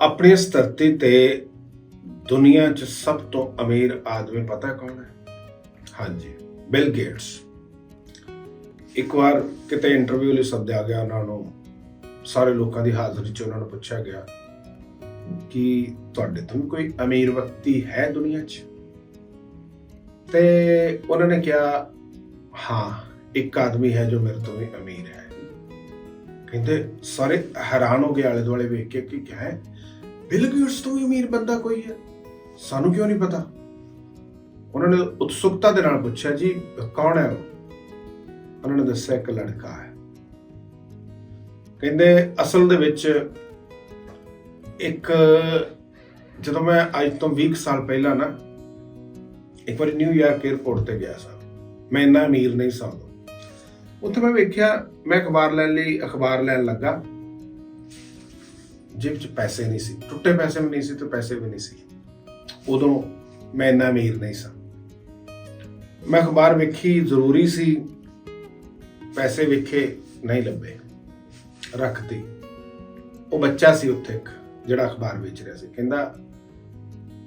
ਆਪਣੀ ਇਸ ਧਰਤੀ ਤੇ ਦੁਨੀਆ 'ਚ ਸਭ ਤੋਂ ਅਮੀਰ ਆਦਮੀ ਪਤਾ ਕੌਣ ਹੈ? ਹਾਂਜੀ ਬਿਲ ਗੇਟਸ ਇੱਕ ਵਾਰ ਕਿਤੇ ਇੰਟਰਵਿਊ ਲਈ ਸੱਦਿਆ ਗਿਆ ਉਹਨਾਂ ਨੂੰ, ਸਾਰੇ ਲੋਕਾਂ ਦੀ ਹਾਜ਼ਰੀ 'ਚ ਉਹਨਾਂ ਨੂੰ ਪੁੱਛਿਆ ਗਿਆ ਕਿ ਤੁਹਾਡੇ ਤੋਂ ਵੀ ਕੋਈ ਅਮੀਰ ਵਿਅਕਤੀ ਹੈ ਦੁਨੀਆ 'ਚ? ਤੇ ਉਹਨਾਂ ਨੇ ਕਿਹਾ, ਹਾਂ, ਇੱਕ ਆਦਮੀ ਹੈ ਜੋ ਮੇਰੇ ਤੋਂ ਵੀ ਅਮੀਰ ਹੈ। ਕਹਿੰਦੇ ਸਾਰੇ ਹੈਰਾਨ ਹੋ ਗਏ ਆਲੇ ਦੁਆਲੇ ਵੇਖ ਕੇ ਕਿ ਕਿਆ ਹੈ? ਬਿਲ ਗੇਟਸ ਤੋਂ ਵੀ ਅਮੀਰ ਬੰਦਾ ਕੋਈ ਹੈ? ਸਾਨੂੰ ਕਿਉਂ ਨਹੀਂ ਪਤਾ? ਉਹਨਾਂ ਨੇ ਉਤਸੁਕਤਾ ਦੇ ਨਾਲ ਪੁੱਛਿਆ, ਜੀ, ਕੌਣ ਹੈ ਉਹ? ਉਹਨਾਂ ਨੇ ਦੱਸਿਆ, ਇੱਕ ਲੜਕਾ ਹੈ। ਕਹਿੰਦੇ, ਅਸਲ ਦੇ ਵਿੱਚ ਇੱਕ, ਜਦੋਂ ਮੈਂ ਅੱਜ ਤੋਂ 20 ਸਾਲ ਪਹਿਲਾਂ ਨਾ, ਇੱਕ ਵਾਰੀ ਨਿਊਯਾਰਕ 에ਅਰਪੋਰਟ ਤੇ ਗਿਆ ਸਾਂ। ਮੈਂ ਇੰਨਾ ਅਮੀਰ ਨਹੀਂ ਸਾਂ ਉੱਥੇ ਮੈਂ ਵੇਖਿਆ, ਮੈਂ ਅਖਬਾਰ ਲੈਣ ਲਈ ਅਖਬਾਰ ਲੈਣ ਲੱਗਾ। ਜੇਬ 'ਚ ਪੈਸੇ ਨਹੀਂ ਸੀ। ਟੁੱਟੇ ਪੈਸੇ ਵੀ ਨਹੀਂ ਸੀ ਤੇ ਪੈਸੇ ਵੀ ਨਹੀਂ ਸੀ। ਉਦੋਂ ਮੈਂ ਇੰਨਾ ਅਮੀਰ ਨਹੀਂ ਸਾਂ। ਮੈਂ ਅਖਬਾਰ ਵੇਖੀ ਜ਼ਰੂਰੀ ਸੀ, ਪੈਸੇ ਵੇਖੇ ਨਹੀਂ ਲੱਭੇ। ਰੱਖਤੀ। ਉਹ ਬੱਚਾ ਸੀ ਉੱਥੇ ਇੱਕ, ਜਿਹੜਾ ਅਖਬਾਰ ਵੇਚ ਰਿਹਾ ਸੀ। ਕਹਿੰਦਾ,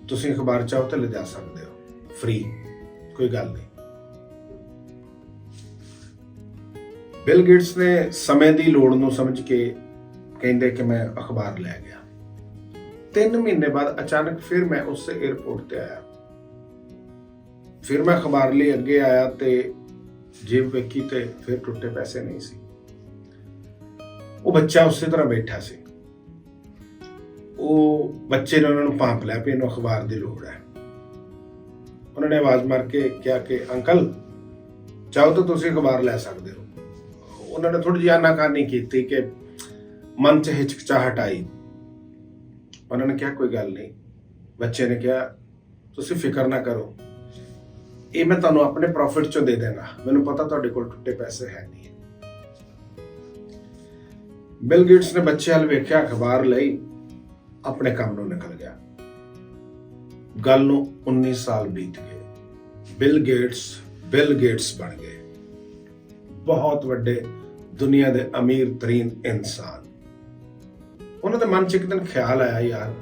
ਤੁਸੀਂ ਅਖਬਾਰ ਚਾਹੋ ਤਾਂ ਲਿਜਾ ਸਕਦੇ ਹੋ। ਫ੍ਰੀ। ਕੋਈ ਗੱਲ ਨਹੀਂ। ਬਿਲ ਗੇਟਸ ਨੇ ਸਮੇਂ ਦੀ ਲੋੜ ਨੂੰ ਸਮਝ ਕੇ ਕਹਿੰਦੇ ਕਿ ਮੈਂ ਅਖਬਾਰ ਲੈ ਗਿਆ। 3 ਮਹੀਨੇ ਬਾਅਦ ਅਚਾਨਕ ਫਿਰ ਮੈਂ ਉਸ 에ਅਰਪੋਰਟ ਤੇ ਆਇਆ। ਫਿਰ ਮੈਂ ਅਖਬਾਰ ਲਈ ਅੱਗੇ ਆਇਆ ਤੇ ਜੇਬ ਵੇਖੀ ਤੇ ਫਿਰ ਟੁੱਟੇ ਪੈਸੇ ਨਹੀਂ ਸੀ। ਉਹ ਬੱਚਾ ਉਸੇ ਤਰ੍ਹਾਂ ਬੈਠਾ ਸੀ। ਉਹ ਬੱਚੇ ਨੇ ਉਹਨਾਂ ਨੂੰ ਪਾਂਪ ਲਿਆ ਵੀ ਇਹਨੂੰ ਅਖਬਾਰ ਦੀ ਲੋੜ ਹੈ। ਉਹਨਾਂ ਨੇ ਆਵਾਜ਼ ਮਾਰ ਕੇ ਕਿਹਾ ਕਿ, ਅੰਕਲ, ਚਾਹੋ ਤਾਂ ਤੁਸੀਂ ਅਖਬਾਰ ਲੈ ਸਕਦੇ ਹੋ। ਉਹਨਾਂ ਨੇ ਥੋੜੀ ਜਿਹੀ ਆਨਾਕਾਨੀ ਕੀਤੀ ਕਿ ਮਨ 'ਚ ਹਿਚਕਚਾਹਟ ਆਈ। ਉਹਨਾਂ ਨੇ ਕਿਹਾ, ਕੋਈ ਗੱਲ ਨਹੀਂ। ਬੱਚੇ ਨੇ ਕਿਹਾ, ਤੁਸੀਂ ਫਿਕਰ ਨਾ ਕਰੋ। ਇਹ ਮੈਂ ਤੁਹਾਨੂੰ ਆਪਣੇ ਪ੍ਰੋਫਿਟ ਚੋਂ ਦੇ ਦੇਣਾ। ਮੈਨੂੰ ਪਤਾ ਤੁਹਾਡੇ ਕੋਲ ਟੁੱਟੇ ਪੈਸੇ ਹੈ ਨਹੀਂ। ਬਿਲ ਗੇਟਸ ਨੇ ਬੱਚੇ ਵੱਲ ਵੇਖਿਆ, ਅਖਬਾਰ ਲਈ ਆਪਣੇ ਕੰਮ ਨੂੰ ਨਿਕਲ ਗਿਆ। ਗੱਲ ਨੂੰ 19 ਸਾਲ ਬੀਤ ਗਏ। ਬਿਲ ਗੇਟਸ ਬਿਲ ਗੇਟਸ ਬਣ ਗਏ। ਬਹੁਤ ਵੱਡੇ ਦੁਨੀਆ ਦੇ ਅਮੀਰ ਤਰੀਨ ਇਨਸਾਨ। ਉਹਨਾਂ ਦੇ ਮਨ 'ਚ ਇੱਕ ਦਿਨ ਖਿਆਲ ਆਇਆ, ਯਾਰ,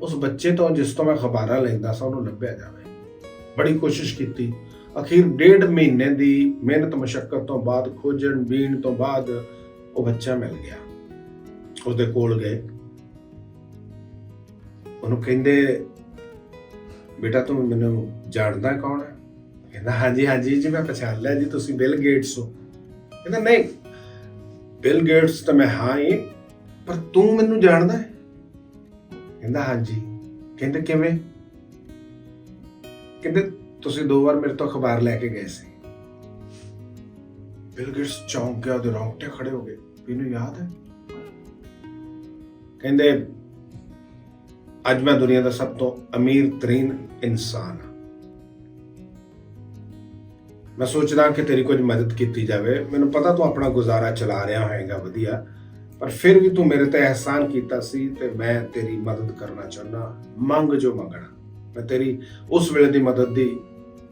ਉਸ ਬੱਚੇ ਤੋਂ ਜਿਸ ਤੋਂ ਮੈਂ ਖਬਰਾਂ ਲੈਂਦਾ ਸਾਂ, ਉਹਨੂੰ ਲੱਭਿਆ ਜਾਵੇ। ਬੜੀ ਕੋਸ਼ਿਸ਼ ਕੀਤੀ। ਅਖੀਰ ਡੇਢ ਮਹੀਨੇ ਦੀ ਮਿਹਨਤ ਮੁਸ਼ਕਲ ਤੋਂ ਬਾਅਦ, ਖੋਜਣ, ਬੀਣ ਤੋਂ ਬਾਅਦ ਉਹ ਬੱਚਾ ਮਿਲ ਗਿਆ। ਉਹਦੇ ਕੋਲ ਗਏ। ਉਹਨੂੰ ਕਹਿੰਦੇ, ਬੇਟਾ, ਤੂੰ ਮੈਨੂੰ ਜਾਣਦਾ ਕੌਣ ਹੈ? ਕਹਿੰਦਾ, ਹਾਂਜੀ ਹਾਂਜੀ, ਜੀ, ਮੈਂ ਪਛਾਣ ਲਿਆ ਜੀ, ਤੁਸੀਂ ਬਿਲ ਗੇਟਸ ਹੋ। ਕਹਿੰਦਾ ਨਹੀਂ ਬਿਲ ਗੇਟਸ ਤਾਂ ਮੈਂ ਹਾਂ ਹੀ, ਪਰ ਤੂੰ ਮੈਨੂੰ ਜਾਣਦਾ ਹੈ? ਕਹਿੰਦਾ, ਹਾਂਜੀ। ਕਹਿੰਦੇ, ਕਿਵੇਂ? ਕਹਿੰਦੇ, ਤੁਸੀਂ ਦੋ ਵਾਰ ਮੇਰੇ ਤੋਂ ਅਖਬਾਰ ਲੈ ਕੇ ਗਏ ਸੀ। ਬਿਲ ਗੇਟਸ ਚੌਂਕ ਗਿਆ, ਉਹਦੇ ਰੌਂਗਟੇ ਖੜੇ ਹੋ ਗਏ। ਵੀ ਇਹਨੂੰ ਯਾਦ ਹੈ? ਕਹਿੰਦੇ, ਅੱਜ ਮੈਂ ਦੁਨੀਆ ਦਾ ਸਭ ਤੋਂ ਅਮੀਰ ਤਰੀਨ ਇਨਸਾਨ ਹਾਂ। ਮੈਂ ਸੋਚਦਾ ਕਿ ਤੇਰੀ ਕੁਝ ਮਦਦ ਕੀਤੀ ਜਾਵੇ। ਮੈਨੂੰ ਪਤਾ ਤੂੰ ਆਪਣਾ ਗੁਜ਼ਾਰਾ ਚਲਾ ਰਿਹਾ ਹੋਏਗਾ, ਵਧੀਆ। ਪਰ ਫਿਰ ਵੀ ਤੂੰ ਮੇਰੇ ਤੇ ਅਹਿਸਾਨ ਕੀਤਾ ਸੀ ਤੇ ਮੈਂ ਤੇਰੀ ਮਦਦ ਕਰਨਾ ਚਾਹੁੰਦਾ। ਮੰਗ ਜੋ ਮੰਗਣਾ, ਮੈਂ ਤੇਰੀ ਉਸ ਵੇਲੇ ਦੀ ਮਦਦ ਦੀ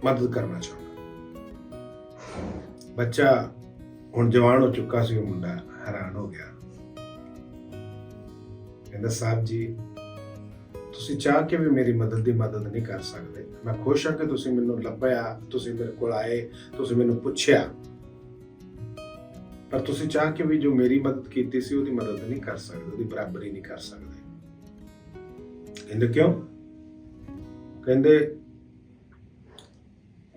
ਮਦਦ ਕਰਨਾ ਚਾਹੁੰਦਾ। ਬੱਚਾ ਹੁਣ ਜਵਾਨ ਹੋ ਚੁੱਕਾ ਸੀ, ਉਹ ਮੁੰਡਾ ਹੈਰਾਨ ਹੋ ਗਿਆ। ਕਹਿੰਦਾ, ਸਾਹਿਬ ਜੀ ਤੁਸੀਂ ਚਾਹ ਕੇ ਵੀ ਮੇਰੀ ਮਦਦ ਦੀ ਮਦਦ ਨਹੀਂ ਕਰ ਸਕਦੇ। ਮੈਂ ਖੁਸ਼ ਹਾਂ ਕਿ ਤੁਸੀਂ ਮੈਨੂੰ ਲੱਭਿਆ, ਤੁਸੀਂ ਮੇਰੇ ਕੋਲ ਆਏ, ਤੁਸੀਂ ਮੈਨੂੰ ਪੁੱਛਿਆ। ਪਰ ਤੁਸੀਂ ਚਾਹ ਕੇ ਵੀ ਜੋ ਮੇਰੀ ਮਦਦ ਕੀਤੀ ਸੀ, ਉਹਦੀ ਮਦਦ ਨਹੀਂ ਕਰ ਸਕਦੇ, ਉਹਦੀ ਬਰਾਬਰੀ ਨਹੀਂ ਕਰ ਸਕਦੇ। ਕਹਿੰਦੇ ਕਿਉਂ? ਕਹਿੰਦੇ,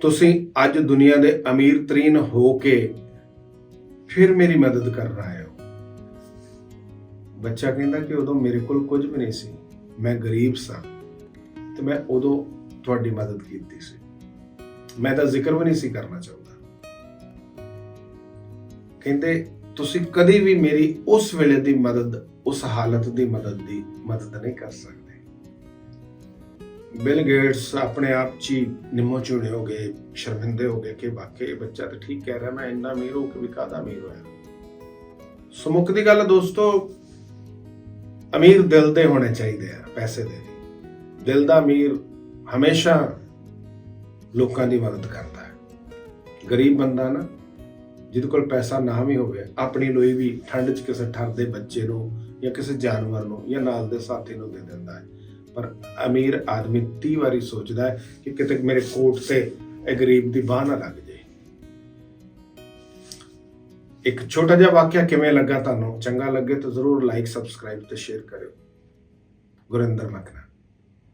ਤੁਸੀਂ ਅੱਜ ਦੁਨੀਆ ਦੇ ਅਮੀਰ ਤਰੀਨ ਹੋ ਕੇ ਫਿਰ ਮੇਰੀ ਮਦਦ ਕਰ ਰਹੇ ਹੋ। ਬੱਚਾ ਕਹਿੰਦਾ ਕਿ ਉਦੋਂ ਮੇਰੇ ਕੋਲ ਕੁਝ ਵੀ ਨਹੀਂ ਸੀ। ਮੈਂ ਗਰੀਬ ਸਾਂ ਤੇ ਮੈਂ ਉਦੋਂ ਤੁਹਾਡੀ ਮਦਦ ਕੀਤੀ ਸੀ। ਮੈਂ ਤਾਂ ਜ਼ਿਕਰ ਵੀ ਨਹੀਂ ਸੀ ਕਰਨਾ ਚਾਹੁੰਦਾ। ਕਹਿੰਦੇ, ਤੁਸੀਂ ਕਦੀ ਵੀ ਮੇਰੀ ਉਸ ਵੇਲੇ ਦੀ ਮਦਦ, ਉਸ ਹਾਲਤ ਦੀ ਮਦਦ ਦੀ ਮਦਦ ਨਹੀਂ ਕਰ ਸਕਦੇ। ਬਿਲ ਗੇਟਸ ਆਪਣੇ ਆਪ 'ਚ ਹੀ ਨਿੰਮੋ ਚੂੜੇ ਹੋ ਗਏ, ਸ਼ਰਮਿੰਦੇ ਹੋ ਗਏ ਕਿ ਵਾਕਈ ਇਹ ਬੱਚਾ ਤਾਂ ਠੀਕ ਕਹਿ ਰਿਹਾ, ਮੈਂ ਇੰਨਾ ਅਮੀਰ ਹੋ ਕੇ ਵੀ ਕਾਹਦਾ ਅਮੀਰ ਹੋਇਆ? ਸੋ ਦੀ ਗੱਲ ਦੋਸਤੋ ਅਮੀਰ ਦਿਲ ਦੇ ਹੋਣੇ ਚਾਹੀਦੇ ਆ ਪੈਸੇ ਦੇ ਨਹੀਂ ਦਿਲ ਦਾ ਅਮੀਰ ਹਮੇਸ਼ਾ ਲੋਕਾਂ ਦੀ ਮਦਦ ਕਰਦਾ ਹੈ। ਗਰੀਬ ਬੰਦਾ ਨਾ, ਜਿਹਦੇ ਕੋਲ ਪੈਸਾ ਨਾ ਵੀ ਹੋਵੇ, ਆਪਣੀ ਲੋਈ ਵੀ ਠੰਡ 'ਚ ਕਿਸੇ ਠਰਦੇ ਬੱਚੇ ਨੂੰ ਜਾਂ ਕਿਸੇ ਜਾਨਵਰ ਨੂੰ ਜਾਂ ਨਾਲ ਦੇ ਸਾਥੀ ਨੂੰ ਦੇ ਦਿੰਦਾ ਹੈ। ਪਰ ਅਮੀਰ ਆਦਮੀ 30 ਵਾਰੀ ਸੋਚਦਾ ਹੈ ਕਿ ਕਿਤੇ ਮੇਰੇ ਕੋਟ ਤੇ ਇਹ ਗਰੀਬ ਦੀ ਬਾਹ ਨਾ ਲੱਗ ਇੱਕ ਛੋਟਾ ਜਿਹਾ ਵਾਕਿਆ ਕਿਵੇਂ ਲੱਗਾ ਤੁਹਾਨੂੰ? ਚੰਗਾ ਲੱਗੇ ਤਾਂ ਜ਼ਰੂਰ ਲਾਈਕ ਸਬਸਕ੍ਰਾਈਬ ਤੇ ਸ਼ੇਅਰ ਕਰਿਓ। ਗੁਰਿੰਦਰ ਮਕਨਾ